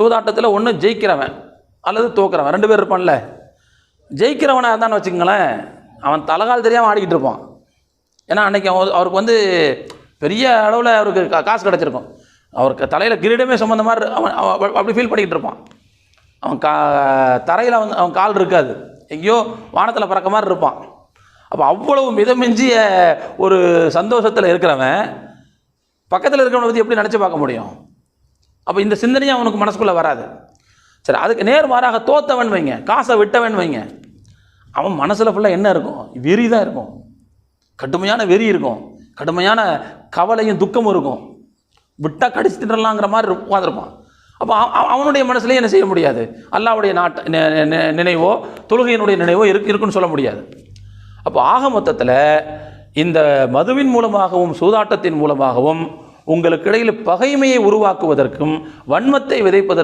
சூதாட்டத்தில் ஒன்று ஜெயிக்கிறவன் அல்லது தோக்குறவன். ரெண்டு பேர் இருப்பான்ல. ஜெயிக்கிறவனாக இருந்தான்னு வச்சுக்கோங்களேன் அவன் தலகால் தெரியாமல் ஆடிக்கிட்டு இருப்பான். ஏன்னா அன்றைக்கி அவருக்கு வந்து பெரிய அளவில் அவருக்கு கா- காசு கிடச்சிருக்கும். அவருக்கு தலையில் கிரீடமே சம்மந்த மாதிரி அவன் அப்படி ஃபீல் பண்ணிக்கிட்டு இருப்பான். அவன் கா தரையில் அவன் அவன் கால் இருக்காது. எங்கேயோ வானத்தில் பறக்க மாதிரி இருப்பான். அப்போ அவ்வளவு மிதமிஞ்சிய ஒரு சந்தோஷத்தில் இருக்கிறவன் பக்கத்தில் இருக்கிறவனை பற்றி எப்படி நினச்சி பார்க்க முடியும்? அப்போ இந்த சிந்தனையும் அவனுக்கு மனசுக்குள்ளே வராது. சரி அதுக்கு நேர்மாறாக தோத்தவன் வைங்க காசை விட்டவன் வைங்க. அவன் மனசில் ஃபுல்லாக என்ன இருக்கும்? வெறி தான் இருக்கும். கடுமையான வெறி இருக்கும். கடுமையான கவலையும் துக்கமும் இருக்கும். விட்டால் கடிச்சு தின்றலாங்கிற மாதிரி உட்காந்துருப்பான் அப்போ அவனுடைய மனசுலேயே என்ன செய்ய முடியாது? அல்லாவுடைய நாட்ட நினைவோ தொழுகையினுடைய நினைவோ இருக்கு இருக்குன்னு சொல்ல முடியாது. அப்போ ஆக மொத்தத்தில் இந்த மதுவின் மூலமாகவும் சூதாட்டத்தின் மூலமாகவும் உங்களுக்கு இடையில் பகைமையை உருவாக்குவதற்கும் வன்மத்தை விதைப்பதற்கும்